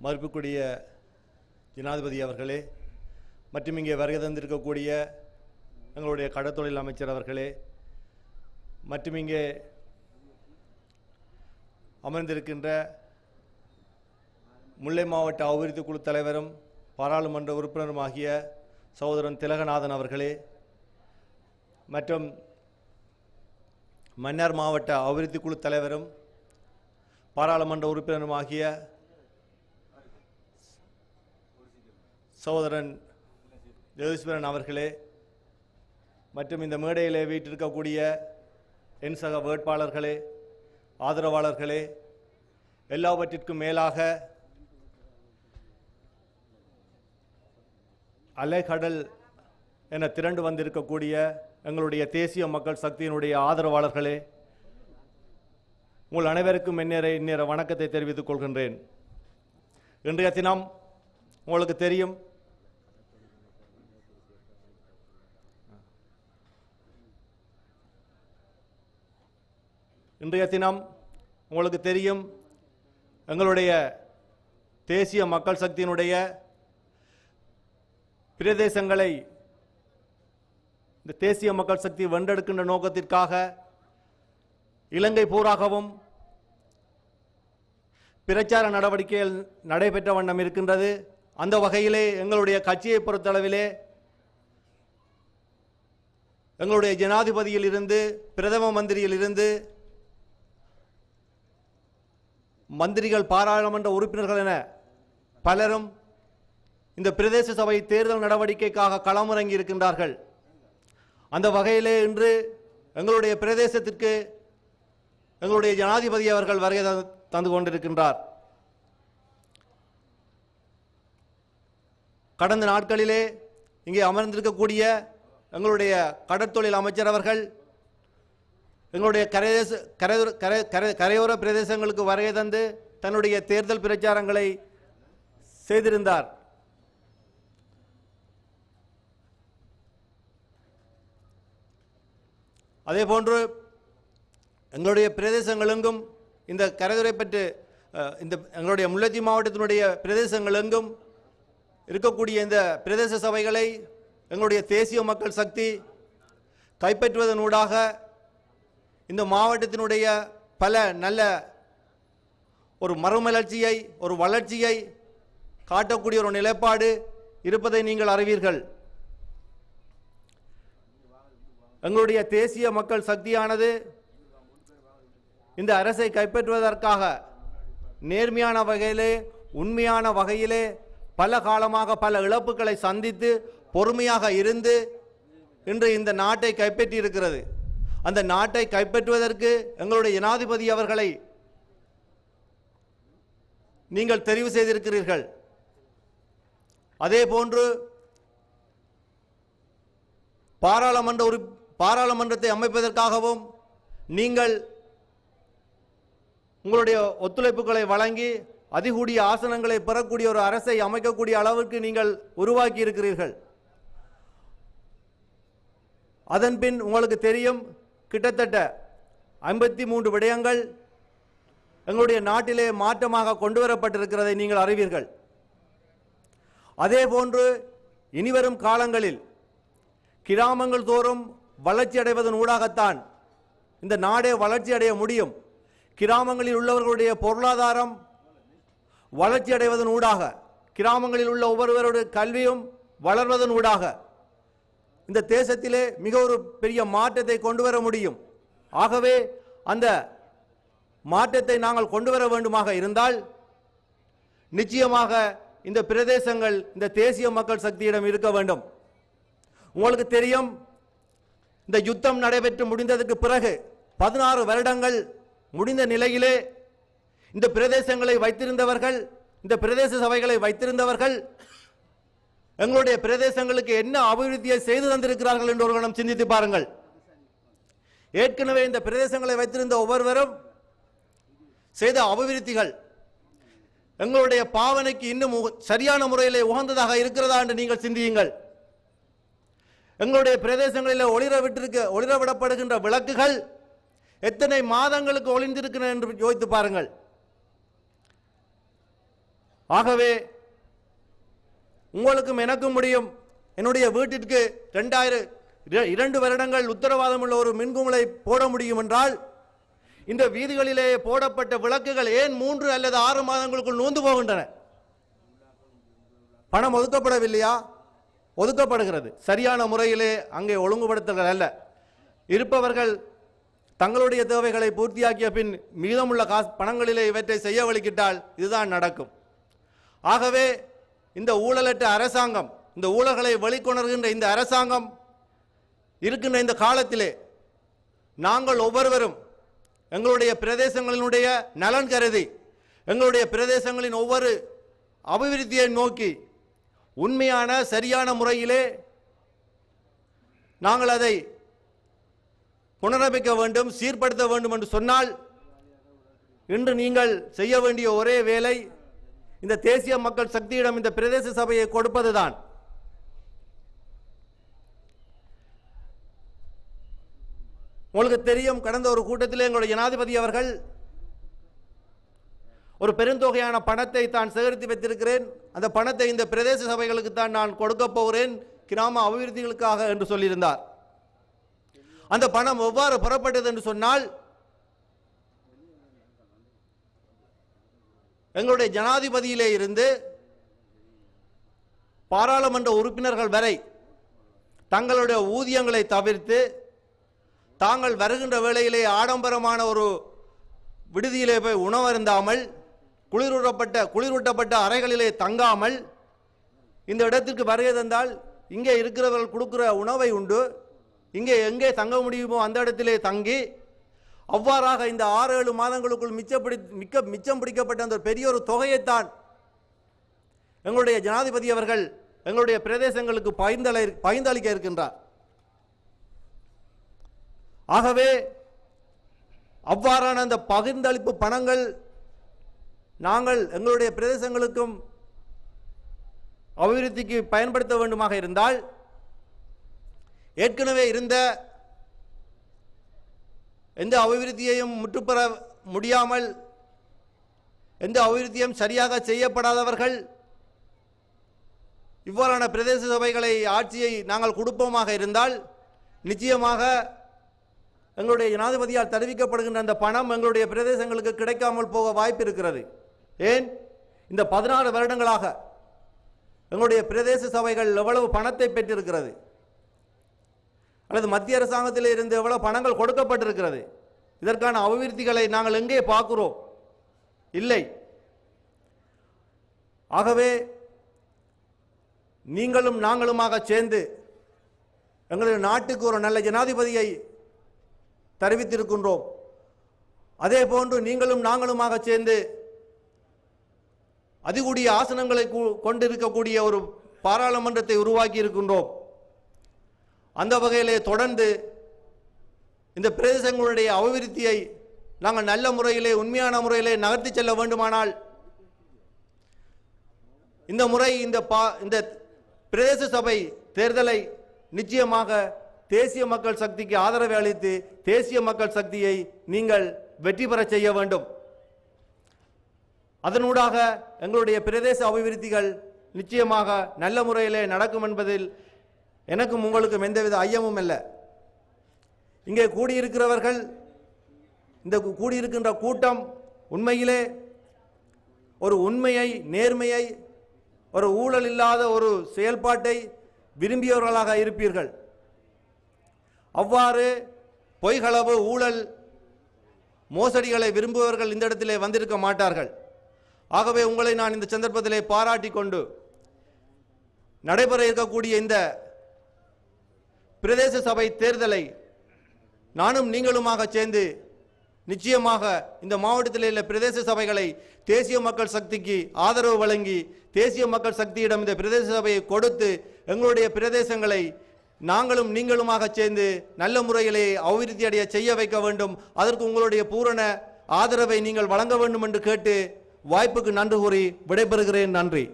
மறுப்புக்குரிய ஜனாதிபதி அவர்களே மற்றும் இங்கே வருகை தந்திருக்கக்கூடிய எங்களுடைய கடத்தொழில் அமைச்சர் அவர்களே மற்றும் இங்கே அமர்ந்திருக்கின்ற முல்லை மாவட்ட அபிவிருத்தி குழு தலைவரும் பாராளுமன்ற உறுப்பினருமாகிய சகோதரன் திலகநாதன் அவர்களே மற்றும் மன்னார் மாவட்ட அபிவிருத்தி குழு தலைவரும் பாராளுமன்ற உறுப்பினருமாகிய சகோதரன் ஜெகதீஸ்வரன் அவர்களே மற்றும் இந்த மேடையிலே வீட்டிருக்கக்கூடிய என் சக வேட்பாளர்களே ஆதரவாளர்களே எல்லாவற்றிற்கும் மேலாக அலைகடல் என திரண்டு வந்திருக்கக்கூடிய எங்களுடைய தேசிய மக்கள் சக்தியினுடைய ஆதரவாளர்களே உங்கள் அனைவருக்கும் இந்நேர இந்நேர வணக்கத்தை தெரிவித்துக் கொள்கின்றேன். இன்றைய தினம் உங்களுக்கு தெரியும் இன்றைய தினம் உங்களுக்கு தெரியும் எங்களுடைய தேசிய மக்கள் சக்தியினுடைய பிரதேசங்களை இந்த தேசிய மக்கள் சக்தி வென்றெடுக்கின்ற நோக்கத்திற்காக இலங்கை பூராகவும் பிரச்சார நடவடிக்கைகள் நடைபெற்ற வண்ணம் இருக்கின்றது. அந்த வகையிலே எங்களுடைய கட்சியை பொறுத்தளவிலே எங்களுடைய ஜனாதிபதியில் இருந்து பிரதம மந்திரியில் இருந்து மந்திரிகள் பாராளுமன்ற உறுப்பினர்கள் என பலரும் இந்த பிரதேச சபை தேர்தல் நடவடிக்கைக்காக களமிறங்கி இருக்கின்றார்கள். அந்த வகையிலே இன்று எங்களுடைய பிரதேசத்திற்கு எங்களுடைய ஜனாதிபதி அவர்கள் வருகை தந்து- தந்து கொண்டிருக்கின்றார். கடந்த நாட்களிலே இங்கே அமர்ந்திருக்கக்கூடிய எங்களுடைய கடற்தொழில் அமைச்சர் அவர்கள் எங்களுடைய கரைதேச கரையோர கரை கரை கரையோர பிரதேசங்களுக்கு வருகை தந்து தன்னுடைய தேர்தல் பிரச்சாரங்களை செய்திருந்தார். அதே போன்று எங்களுடைய பிரதேசங்களெங்கும் இந்த கரைதுறை பற்றி இந்த எங்களுடைய முல்லைத்தீவு மாவட்டத்தினுடைய பிரதேசங்களெங்கும் இருக்கக்கூடிய இந்த பிரதேச சபைகளை எங்களுடைய தேசிய மக்கள் சக்தி கைப்பற்றுவதனூடாக இந்த மாவட்டத்தினுடைய பல நல்ல ஒரு மறுமலர்ச்சியை ஒரு வளர்ச்சியை காட்டக்கூடிய ஒரு நிலைப்பாடு இருப்பதை நீங்கள் அறிவீர்கள். எங்களுடைய தேசிய மக்கள் சக்தியானது இந்த அரசை கைப்பற்றுவதற்காக நேர்மையான வகையிலே உண்மையான வகையிலே பல காலமாக பல இழப்புகளை சந்தித்து பொறுமையாக இருந்து இன்று இந்த நாட்டை கைப்பற்றியிருக்கிறது. அந்த நாட்டை கைப்பற்றுவதற்கு எங்களுடைய ஜனாதிபதி அவர்களை நீங்கள் தெரிவு செய்திருக்கிறீர்கள். அதே போன்று பாராளுமன்ற உறுப் பாராளுமன்றத்தை அமைப்பதற்காகவும் நீங்கள் உங்களுடைய ஒத்துழைப்புகளை வழங்கி அதிகூடிய ஆசனங்களை பெறக்கூடிய ஒரு அரசை அமைக்கக்கூடிய அளவுக்கு நீங்கள் உருவாக்கி இருக்கிறீர்கள் அதன்பின் உங்களுக்கு தெரியும் கிட்டத்தட்ட ஐம்பத்தி மூன்று விடயங்கள் எங்களுடைய நாட்டிலே மாற்றமாக கொண்டு வரப்பட்டிருக்கிறதை நீங்கள் அறிவீர்கள். அதே போன்று இனிவரும் காலங்களில் கிராமங்கள் தோறும் வளர்ச்சி அடைவதன் ஊடாகத்தான் இந்த நாடே வளர்ச்சி அடைய முடியும். கிராமங்களில் உள்ளவர்களுடைய பொருளாதாரம் வளர்ச்சி அடைவதன் ஊடாக கிராமங்களில் உள்ள ஒவ்வொருவருடைய கல்வியும் வளர்வதன் ஊடாக இந்த தேசத்திலே மிக ஒரு பெரிய மாற்றத்தை கொண்டு வர முடியும். ஆகவே அந்த மாற்றத்தை நாங்கள் கொண்டு வர வேண்டுமாக இருந்தால் நிச்சயமாக இந்த பிரதேசங்கள் இந்த தேசிய மக்கள் சக்தியிடம் இருக்க வேண்டும். உங்களுக்கு தெரியும் இந்த யுத்தம் நடைபெற்று முடிந்ததற்கு பிறகு பதினாறு வருடங்கள் முடிந்த நிலையிலே இந்த பிரதேசங்களை வைத்திருந்தவர்கள் இந்த பிரதேச சபைகளை வைத்திருந்தவர்கள் எங்களுடைய பிரதேசங்களுக்கு என்ன அபிவிருத்தியை செய்து தந்திருக்கிறார்கள் என்று ஒரு கணம் சிந்தித்து பாருங்கள். ஏற்கனவே இந்த பிரதேசங்களை வைத்திருந்த ஒவ்வொருவரும் செய்த அபிவிருத்திகள் எங்களுடைய பாவனைக்கு இன்னும் சரியான முறையிலே உகந்ததாக இருக்கிறதா என்று நீங்கள் சிந்தியுங்கள். எங்களுடைய பிரதேசங்களில் ஒளிர விட்டிருக்க ஒளிர விடப்படுகின்ற விளக்குகள் எத்தனை மாதங்களுக்கு ஒளிந்திருக்கின்றன என்று யோசித்து பாருங்கள். ஆகவே உங்களுக்கும் எனக்கும் முடியும். என்னுடைய வீட்டிற்கு ரெண்டாயிரம் இர- இரண்டு வருடங்கள் உத்தரவாதம் உள்ள ஒரு மின்குமலை போட முடியும் என்றால் இந்த வீதிகளிலே போடப்பட்ட விளக்குகள் ஏன் மூன்று அல்லது ஆறு மாதங்களுக்குள் நோந்து போகின்றன? பணம் ஒதுக்கப்படவில்லையா? ஒதுக்கப்படுகிறது. சரியான முறையிலே அங்கே ஒழுங்குபடுத்தல்கள் அல்ல. இருப்பவர்கள் தங்களுடைய தேவைகளை பூர்த்தியாக்கிய பின் மீதமுள்ள காசு பணங்களிலே இவற்றை செய்ய வழிக்கிட்டால் இதுதான் நடக்கும். ஆகவே இந்த ஊழலற்ற அரசாங்கம் இந்த ஊழல்களை வெளிக்கொணர்கின்ற இந்த அரசாங்கம் இருக்கின்ற இந்த காலத்திலே நாங்கள் ஒவ்வொருவரும் எங்களுடைய பிரதேசங்களினுடைய நலன் கருதி எங்களுடைய பிரதேசங்களின் ஒவ்வொரு அபிவிருத்தியை நோக்கி உண்மையான சரியான முறையிலே நாங்கள் அதை புனரமைக்க வேண்டும் சீர்படுத்த வேண்டும் என்று சொன்னால் இன்று நீங்கள் செய்ய வேண்டிய ஒரே வேலை இந்த தேசிய மக்கள் சக்தியிடம் இந்த பிரதேச சபையை கொடுப்பதுதான். உங்களுக்கு தெரியும் கடந்த ஒரு கூட்டத்தில் எங்களுடைய ஜனாதிபதி அவர்கள் ஒரு பெருந்தொகையான பணத்தை தான் சேகரித்து வைத்திருக்கிறேன். அந்த பணத்தை இந்த பிரதேச சபைகளுக்கு தான் நான் கொடுக்க போகிறேன் கிராம அபிவிருத்திகளுக்காக என்று சொல்லியிருந்தார். அந்த பணம் எவ்வாறு புறப்பட்டது என்று சொன்னால் எங்களுடைய ஜனாதிபதியிலே இருந்து பாராளுமன்ற உறுப்பினர்கள் வரை தங்களுடைய ஊதியங்களை தவிர்த்து தாங்கள் வருகின்ற வேளையிலே ஆடம்பரமான ஒரு விடுதியிலே போய் உணவருந்தாமல் குளிரூட்டப்பட்ட குளிரூட்டப்பட்ட அறைகளிலே தங்காமல் இந்த இடத்திற்கு வருகை தந்தால் இங்கே இருக்கிறவர்கள் கொடுக்குற உணவை உண்டு. இங்கே எங்கே தங்க முடியுமோ அந்த இடத்திலே தங்கி அவ்வாறாக இந்த ஆறு ஏழு மாதங்களுக்குள் மிச்சப்படி மிக்க மிச்சம் பிடிக்கப்பட்ட அந்த பெரிய ஒரு தொகையைத்தான் எங்களுடைய ஜனாதிபதி அவர்கள் எங்களுடைய பிரதேசங்களுக்கு பகிர்ந்தளி பகிர்ந்தளிக்க இருக்கின்றார். ஆகவே அவ்வாறான அந்த பகிர்ந்தளிப்பு பணங்கள் நாங்கள் எங்களுடைய பிரதேசங்களுக்கும் அபிவிருத்திக்கு பயன்படுத்த வேண்டுமாக இருந்தால் ஏற்கனவே இருந்த எந்த அபிவிருத்தியையும் முற்றுப்பெற முடியாமல் எந்த அபிவிருத்தியும் சரியாக செய்யப்படாதவர்கள் இவ்வாறான பிரதேச சபைகளை ஆட்சியை நாங்கள் கொடுப்போமாக இருந்தால் நிச்சயமாக எங்களுடைய ஜனாதிபதியால் தெரிவிக்கப்படுகின்ற அந்த பணம் எங்களுடைய பிரதேசங்களுக்கு கிடைக்காமல் போக வாய்ப்பு இருக்கிறது. ஏன்? இந்த பதினாறு வருடங்களாக எங்களுடைய பிரதேச சபைகள் எவ்வளவு பணத்தை பெற்றிருக்கிறது? அல்லது மத்திய அரசாங்கத்தில் இருந்து எவ்வளோ பணங்கள் கொடுக்கப்பட்டிருக்கிறது? இதற்கான அபிவிருத்திகளை நாங்கள் எங்கே பார்க்கிறோம்? இல்லை. ஆகவே நீங்களும் நாங்களுமாக சேர்ந்து எங்களுடைய நாட்டுக்கு ஒரு நல்ல ஜனாதிபதியை தெரிவித்திருக்கின்றோம். அதே போன்று நீங்களும் நாங்களுமாக சேர்ந்து அதிகூடிய ஆசனங்களை கொண்டிருக்கக்கூடிய ஒரு பாராளுமன்றத்தை உருவாக்கி இருக்கின்றோம் அந்த வகையிலே தொடர்ந்து இந்த பிரதேசங்களுடைய அபிவிருத்தியை நாங்கள் நல்ல முறையிலே உண்மையான முறையிலே நகர்த்தி செல்ல வேண்டுமானால் இந்த முறை இந்த பா இந்த பிரதேச சபை தேர்தலை நிச்சயமாக தேசிய மக்கள் சக்திக்கு ஆதரவு அளித்து தேசிய மக்கள் சக்தியை நீங்கள் வெற்றி பெறச் செய்ய வேண்டும். அதனூடாக எங்களுடைய பிரதேச அபிவிருத்திகள் நிச்சயமாக நல்ல முறையிலே நடக்கும் என்பதில் எனக்கும் உங்களுக்கும் எந்தவித ஐயமும் இல்லை. இங்கே கூடியிருக்கிறவர்கள் இந்த கூடியிருக்கின்ற கூட்டம் உண்மையிலே ஒரு உண்மையை நேர்மையை ஒரு ஊழல் இல்லாத ஒரு செயல்பாட்டை விரும்பியவர்களாக இருப்பீர்கள். அவ்வாறு பொய்களவு ஊழல் மோசடிகளை விரும்புபவர்கள் இந்த இடத்திலே வந்திருக்க மாட்டார்கள். ஆகவே உங்களை நான் இந்த சந்தர்ப்பத்திலே பாராட்டி கொண்டு நடைபெற இருக்கக்கூடிய இந்த பிரதேச சபை தேர்தலை நானும் நீங்களுமாக சேர்ந்து நிச்சயமாக இந்த மாவட்டத்தில் உள்ள பிரதேச சபைகளை தேசிய மக்கள் சக்திக்கு ஆதரவு வழங்கி தேசிய மக்கள் சக்தியிடம் இந்த பிரதேச சபையை கொடுத்து எங்களுடைய பிரதேசங்களை நாங்களும் நீங்களுமாக சேர்ந்து நல்ல முறையிலே அபிவிருத்தி அடைய செய்ய வைக்க வேண்டும். அதற்கு உங்களுடைய பூரண ஆதரவை நீங்கள் வழங்க வேண்டும் என்று கேட்டு வாய்ப்புக்கு நன்றி கூறி விடைபெறுகிறேன். நன்றி.